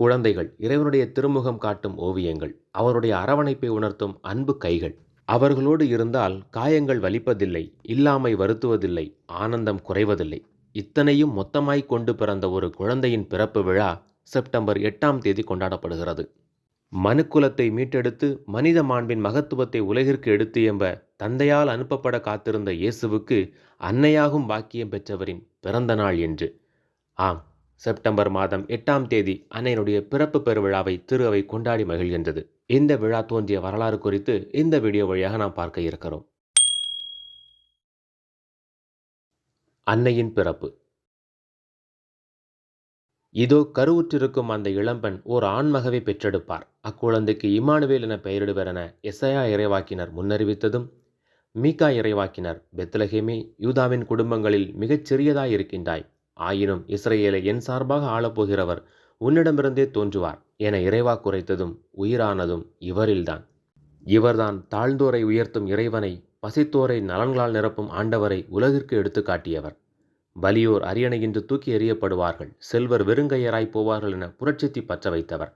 குழந்தைகள் இறைவனுடைய திருமுகம் காட்டும் ஓவியங்கள் அவருடைய அரவணைப்பை உணர்த்தும் அன்பு கைகள். அவர்களோடு இருந்தால் காயங்கள் வலிப்பதில்லை இல்லாமை வருத்துவதில்லை ஆனந்தம் குறைவதில்லை. இத்தனையும் மொத்தமாய் கொண்டு பிறந்த ஒரு குழந்தையின் பிறப்பு விழா செப்டம்பர் எட்டாம் தேதி கொண்டாடப்படுகிறது. மனுக்குலத்தை மீட்டெடுத்து மனித மாண்பின் மகத்துவத்தை உலகிற்கு எடுத்து எம்ப தந்தையால் அனுப்பப்பட காத்திருந்த இயேசுவுக்கு அன்னையாகும் பாக்கியம் பெற்றவரின் பிறந்த நாள் என்று. ஆம். செப்டம்பர் மாதம் எட்டாம் தேதி அன்னையினுடைய பிறப்பு பெருவிழாவை திரு அவை கொண்டாடி மகிழ்கின்றது. இந்த விழா தோன்றிய வரலாறு குறித்து இந்த வீடியோ வழியாக நாம் பார்க்க இருக்கிறோம். அன்னையின் பிறப்பு. இதோ கருவுற்றிருக்கும் அந்த இளம்பெண் ஓர் ஆண்மகவை பெற்றெடுப்பார். அக்குழந்தைக்கு இமானுவேல் என பெயரிடுவர் என எசையா இறைவாக்கினர் முன்னறிவித்ததும் மீகா இறைவாக்கினர் பெத்லஹேமே யூதாவின் குடும்பங்களில் மிகச் சிறியதாய் இருக்கின்றாய் ஆயினும் இஸ்ரேலை என் சார்பாக ஆளப்போகிறவர் உன்னிடமிருந்தே தோன்றுவார் என இறைவா குறைத்ததும் உயிரானதும் இவரில்தான். இவர்தான் தாழ்ந்தோரை உயர்த்தும் இறைவனை பசித்தோரை நலன்களால் நிரப்பும் ஆண்டவரை உலகிற்கு எடுத்து காட்டியவர். வலியோர் அரியணையின்றி தூக்கி எறியப்படுவார்கள் செல்வர் வெறுங்கையராய் போவார்கள் என புரட்சித்தி பற்ற வைத்தவர்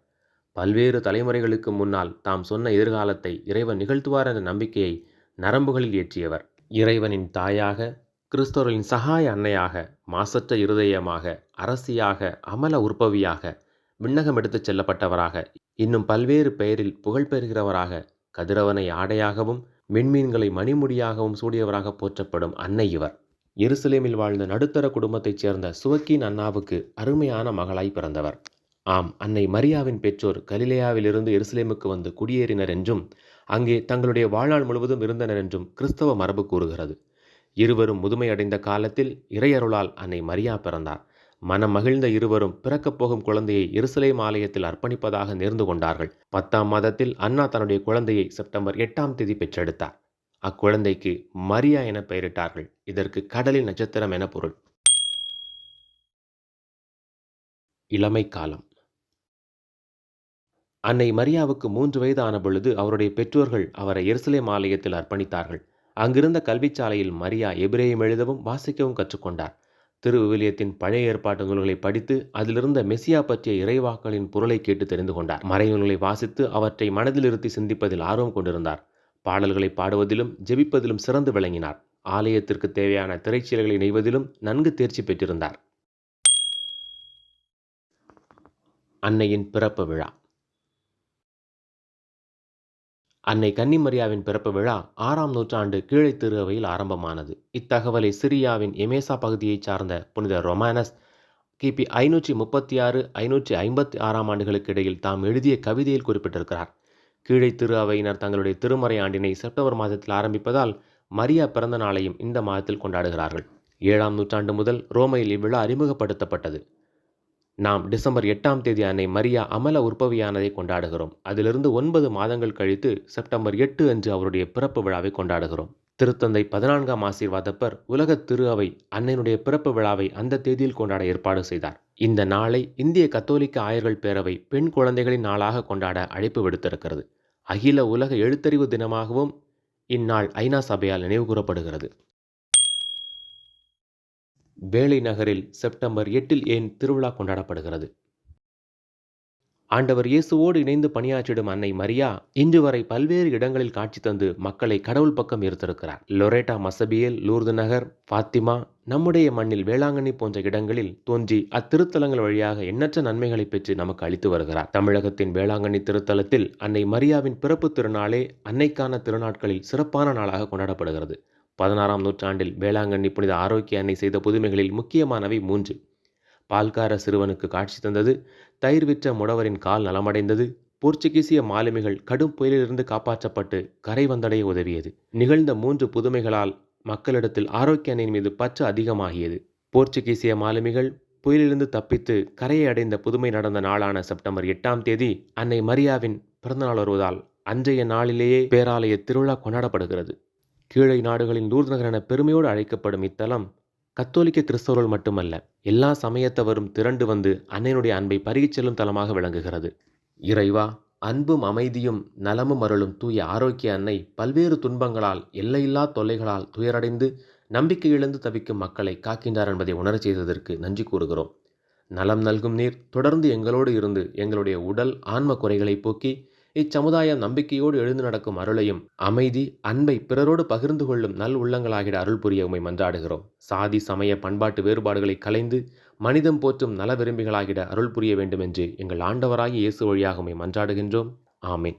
பல்வேறு தலைமுறைகளுக்கு முன்னால் தாம் சொன்ன எதிர்காலத்தை இறைவன் நிகழ்த்துவார் என்ற நம்பிக்கையை நரம்புகளில் ஏற்றியவர். இறைவனின் தாயாக கிறிஸ்தவர்களின் சகாய அன்னையாக மாசற்ற இருதயமாக அரசியாக அமல உற்பவியாக விண்ணகம் எடுத்துச் செல்லப்பட்டவராக இன்னும் பல்வேறு பெயரில் புகழ் பெறுகிறவராக கதிரவனை ஆடையாகவும் மின்மீன்களை மணிமுடியாகவும் சூடியவராக போற்றப்படும் அன்னை இவர். எருசலேமில் வாழ்ந்த நடுத்தர குடும்பத்தைச் சேர்ந்த சுவக்கின் அண்ணாவுக்கு அருமையான மகளாய் பிறந்தவர். ஆம் அன்னை மரியாவின் பெற்றோர் கலிலேயாவிலிருந்து எருசலேமுக்கு வந்து குடியேறினர் என்றும் அங்கே தங்களுடைய வாழ்நாள் முழுவதும் இருந்தனர் என்றும் கிறிஸ்தவ மரபு கூறுகிறது. இருவரும் முதுமையடைந்த காலத்தில் இறையருளால் அன்னை மரியா பிறந்தார். மனம் மகிழ்ந்த இருவரும் பிறக்கப் போகும் குழந்தையை எருசலேம் ஆலயத்தில் அர்ப்பணிப்பதாக நேர்ந்து கொண்டார்கள். பத்தாம் மாதத்தில் அண்ணா தன்னுடைய குழந்தையை செப்டம்பர் எட்டாம் தேதி பெற்றெடுத்தார். அக்குழந்தைக்கு மரியா என பெயரிட்டார்கள். இதற்கு கடலின் நட்சத்திரம் என பொருள். இளமை காலம். அன்னை மரியாவுக்கு மூன்று வயது ஆன பொழுது அவருடைய பெற்றோர்கள் அவரை எருசலேம் ஆலயத்தில் அர்ப்பணித்தார்கள். அங்கிருந்த கல்விச்சாலையில் மரியா எபிரேயம் எழுதவும் வாசிக்கவும் கற்றுக்கொண்டார். திருவிவிலியத்தின் பழைய ஏற்பாட்டு நூல்களை படித்து அதிலிருந்த மெசியா பற்றிய இறைவாக்களின் பொருளை கேட்டு தெரிந்து கொண்டார். மறைநூல்களை வாசித்து அவற்றை மனதில் இருத்தி சிந்திப்பதில் ஆர்வம் கொண்டிருந்தார். பாடல்களை பாடுவதிலும் ஜெபிப்பதிலும் சிறந்து விளங்கினார். ஆலயத்திற்கு தேவையான திரைச்சீலைகளை நெய்வதிலும் நன்கு தேர்ச்சி பெற்றிருந்தார். அன்னையின் பிறப்பு விழா. அன்னை கன்னிமரியாவின் பிறப்பு விழா ஆறாம் நூற்றாண்டு கீழே திருவையில் ஆரம்பமானது. இத்தகவலை சிரியாவின் எமேசா பகுதியைச் சார்ந்த புனித ரொமானஸ் கிபி ஐநூற்றி முப்பத்தி ஆறு ஐநூற்றி ஐம்பத்தி ஆறாம் ஆண்டுகளுக்கு இடையில் தாம் எழுதிய கவிதையில் குறிப்பிட்டிருக்கிறார். கீழை திரு அவையினர் தங்களுடைய திருமறை ஆண்டினை செப்டம்பர் மாதத்தில் ஆரம்பிப்பதால் மரியா பிறந்த நாளையும் இந்த மாதத்தில் கொண்டாடுகிறார்கள். ஏழாம் நூற்றாண்டு முதல் ரோமையில் இவ்விழா அறிமுகப்படுத்தப்பட்டது. நாம் டிசம்பர் எட்டாம் தேதி அன்னை மரியா அமல உற்பவியானதை கொண்டாடுகிறோம். அதிலிருந்து ஒன்பது மாதங்கள் கழித்து செப்டம்பர் எட்டு அன்று அவருடைய பிறப்பு விழாவை கொண்டாடுகிறோம். திருத்தந்தை பதினான்காம் ஆசீர்வாதப்பர் உலக திரு அவை அன்னையினுடைய பிறப்பு விழாவை அந்த தேதியில் கொண்டாட ஏற்பாடு செய்தார். இந்த நாளை இந்திய கத்தோலிக்க ஆயர்கள் பேரவை பெண் குழந்தைகளின் நாளாக கொண்டாட அழைப்பு விடுத்திருக்கிறது. அகில உலக எழுத்தறிவு தினமாகவும் இந்நாள் ஐநா சபையால் நினைவுகூரப்படுகிறது. வேலை நகரில் செப்டம்பர் எட்டில் ஏன் திருவிழா கொண்டாடப்படுகிறது? ஆண்டவர் இயேசுவோடு இணைந்து பணியாற்றிடும் அன்னை மரியா இன்று வரை பல்வேறு இடங்களில் காட்சி தந்து மக்களை கடவுள் பக்கம் ஈர்த்திருக்கிறார் லொரேட்டா மசபியல் லூர்து நகர் ஃபாத்திமா நம்முடைய மண்ணில் வேளாங்கண்ணி போன்ற இடங்களில் தோன்றி அத்திருத்தலங்கள் வழியாக எண்ணற்ற நன்மைகளை பெற்று நமக்கு அளித்து வருகிறார். தமிழகத்தின் வேளாங்கண்ணி திருத்தலத்தில் அன்னை மரியாவின் பிறப்பு திருநாளே அன்னைக்கான திருநாட்களில் சிறப்பான நாளாக கொண்டாடப்படுகிறது. பதினாறாம் நூற்றாண்டில் வேளாங்கண்ணி புனித ஆரோக்கிய அன்னை செய்த புதுமைகளில் முக்கியமானவை மூன்று. பால்கார சிறுவனுக்கு காட்சி தந்தது தயிர் விற்ற முடவரின் கால் நலமடைந்தது போர்ச்சுகீசிய மாலுமிகள் கடும் புயலிலிருந்து காப்பாற்றப்பட்டு கரை வந்தடைய உதவியது. நிகழ்ந்த மூன்று புதுமைகளால் மக்களிடத்தில் ஆரோக்கிய அன்னையின் மீது பற்று அதிகமாகியது. போர்ச்சுகீசிய மாலுமிகள் புயலிலிருந்து தப்பித்து கரையை அடைந்த புதுமை நடந்த நாளான செப்டம்பர் எட்டாம் தேதி அன்னை மரியாவின் பிறந்தநாள் வருவதால் அன்றைய நாளிலேயே பேராலய திருவிழா கொண்டாடப்படுகிறது. கீழை நாடுகளின் லூர்நகர் என பெருமையோடு அழைக்கப்படும் இத்தலம் கத்தோலிக்க கிறிஸ்தவர்கள் மட்டுமல்ல எல்லா சமயத்தவரும் திரண்டு வந்து அன்னையினுடைய அன்பை பருகிச் செல்லும் தலமாக விளங்குகிறது. இறைவா அன்பும் அமைதியும் நலமும் அருளும் தூய ஆரோக்கிய அன்னை பல்வேறு துன்பங்களால் எல்லையில்லா தொல்லைகளால் துயரடைந்து நம்பிக்கை இழந்து தவிக்கும் மக்களை காக்கின்றார் என்பதை உணரச் செய்ததற்கு நன்றி கூறுகிறோம். நலம் நல்கும் நீர் தொடர்ந்து எங்களோடு இருந்து எங்களுடைய உடல் ஆன்ம குறைகளை போக்கி இச்சமுதாயம் நம்பிக்கையோடு எழுந்து நடக்கும் அருளையும் அமைதி அன்பை பிறரோடு பகிர்ந்து கொள்ளும் நல் உள்ளங்களாகிட அருள் புரிய உமை மன்றாடுகிறோம். சாதி சமய பண்பாட்டு வேறுபாடுகளை கலைந்து மனிதம் போற்றும் நல விரும்பிகளாகிட அருள் புரிய வேண்டும் என்று எங்கள் ஆண்டவராகி இயேசு வழியாக உமை மன்றாடுகின்றோம். ஆமேன்.